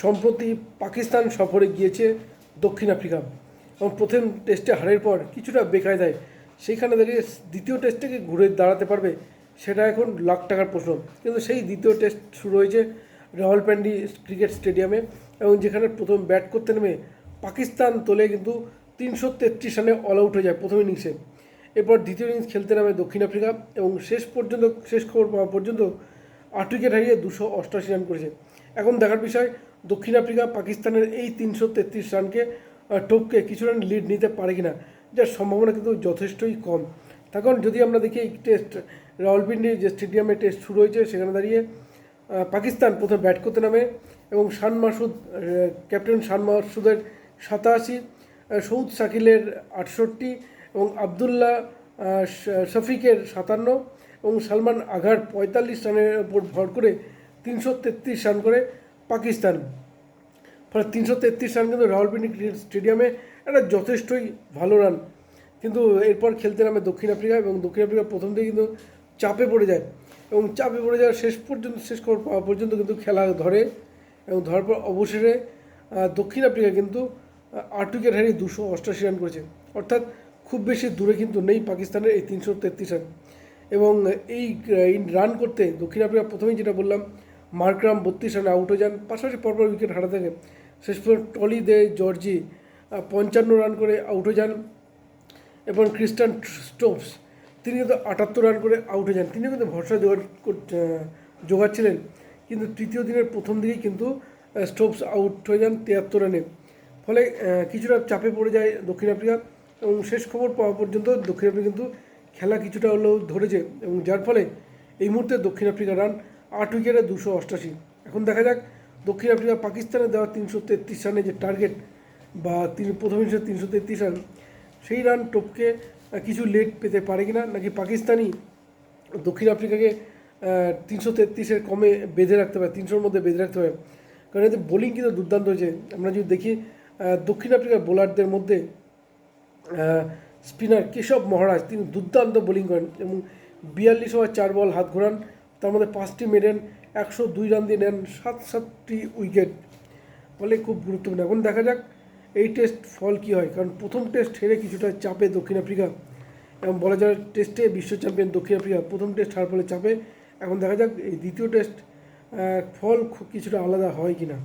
সম্প্রতি পাকিস্তান সফরে গিয়েছে দক্ষিণ আফ্রিকা। এবং প্রথম টেস্টে হারের পর কিছুটা বেকায় দেয় সেইখানে দাঁড়িয়ে দ্বিতীয় টেস্টে ঘুরে দাঁড়াতে পারবে সেটা এখন লাখ টাকার প্রশ্ন। কিন্তু সেই দ্বিতীয় টেস্ট শুরু হয়েছে রাওয়ালপিন্ডি ক্রিকেট স্টেডিয়ামে এবং যেখানে প্রথম ব্যাট করতে নেমে পাকিস্তান তোলে কিন্তু তিনশো তেত্রিশ রানে অল আউট হয়ে যায় প্রথম ইনিংসে। এরপর দ্বিতীয় ইনিংস খেলতে নামে দক্ষিণ আফ্রিকা এবং শেষ পর্যন্ত, শেষ খবর পাওয়া পর্যন্ত আট উইকেট হারিয়ে দুশো অষ্টাশি রান করেছে। এখন দেখার বিষয় দক্ষিণ আফ্রিকা পাকিস্তানের এই তিনশো তেত্রিশ রানকে টপকে কিছু রান লিড নিতে পারে কিনা, যার সম্ভাবনা কিন্তু যথেষ্টই কম। কারণ যদি আমরা দেখি, এই টেস্ট রাওয়ালপিন্ডি যে স্টেডিয়ামে টেস্ট শুরু হয়েছে, সেখানে দাঁড়িয়ে পাকিস্তান প্রথমে ব্যাট করতে নামে এবং শান মাসুদ ক্যাপ্টেন শান মাসুদের সাতাশি সৌদ শাকিলের আটষট্টি এবং আবদুল্লাহ শফিকের সাতান্ন এবং সালমান আঘার পঁয়তাল্লিশ রানের উপর ভর করে তিনশো তেত্রিশ রান করে পাকিস্তান। ফলে তিনশো তেত্রিশ রান কিন্তু রাওয়ালপিন্ডি স্টেডিয়ামে একটা যথেষ্টই ভালো রান। কিন্তু এরপর খেলতে নামে দক্ষিণ আফ্রিকা এবং দক্ষিণ আফ্রিকা প্রথম থেকে কিন্তু চাপে পড়ে যায় এবং চাপে পড়ে যাওয়ার শেষ পর্যন্ত শেষ পর্যন্ত কিন্তু খেলা ধরে এবং ধরার পর অবশেষে দক্ষিণ আফ্রিকা কিন্তু আট উইকেট হারিয়ে দুশো অষ্টাশি রান করেছে। অর্থাৎ খুব বেশি দূরে কিন্তু নেই পাকিস্তানের এই তিনশো তেত্রিশ রান। এবং এই রান করতে দক্ষিণ আফ্রিকা প্রথমেই যেটা বললাম মার্করাম বত্রিশ রানে আউট হয়ে যান। পাশাপাশি পরপর উইকেট হারা থাকে শেষ পর্যন্ত টলি দে জর্জি। পঞ্চান্ন রান করে আউট হয়ে যান। এবং ক্রিস্টান স্টোপস তিনি কিন্তু আটাত্তর রান করে আউট হয়ে যান। তিনি কিন্তু ভরসা জোগাড় জোগাচ্ছিলেন কিন্তু তৃতীয় দিনের প্রথম দিকেই কিন্তু স্টোপস আউট হয়ে যান তিয়াত্তর রানে ফলে কিছুটা চাপে পড়ে যায় দক্ষিণ আফ্রিকা। এবং শেষ খবর পাওয়া পর্যন্ত দক্ষিণ আফ্রিকা কিন্তু খেলা কিছুটা হলেও ধরেছে। এবং যার ফলে এই মুহূর্তে দক্ষিণ আফ্রিকা রান আট উইকেটে দুশো অষ্টাশি। এখন দেখা যাক, দক্ষিণ আফ্রিকা পাকিস্তানে দেওয়া তিনশো তেত্রিশ রানের যে টার্গেট বা তিন, প্রথম হিসেবে তিনশো তেত্রিশ রান, সেই রান টপকে কিছু লেট পেতে পারে কিনা, নাকি পাকিস্তানি দক্ষিণ আফ্রিকাকে তিনশো তেত্রিশের কমে বেঁধে রাখতে পারে, তিনশোর মধ্যে বেঁধে রাখতে পারে? কারণ এতে বোলিং কিন্তু দুর্দান্ত হয়েছে। আমরা যদি দেখি দক্ষিণ আফ্রিকার বোলারদের মধ্যে স্পিনার কেশব মহারাজ, তিনি দুর্দান্ত বোলিং করেন এবং বিয়াল্লিশ ওভার চার বল হাত ঘোরান। তার মধ্যে পাঁচটি মেডেন একশো দুই রান দিয়ে নেন সাত সাতটি উইকেট। ফলে খুব গুরুত্বপূর্ণ। এখন দেখা যাক এই টেস্ট ফল কী হয়। কারণ প্রথম টেস্ট হেরে কিছুটা চাপে দক্ষিণ আফ্রিকা এবং বলা যায় টেস্টে বিশ্ব চ্যাম্পিয়ন দক্ষিণ আফ্রিকা। প্রথম টেস্ট হার ফলে চাপে। এখন দেখা যাক এই দ্বিতীয় টেস্ট ফল কিছুটা আলাদা হয় কি না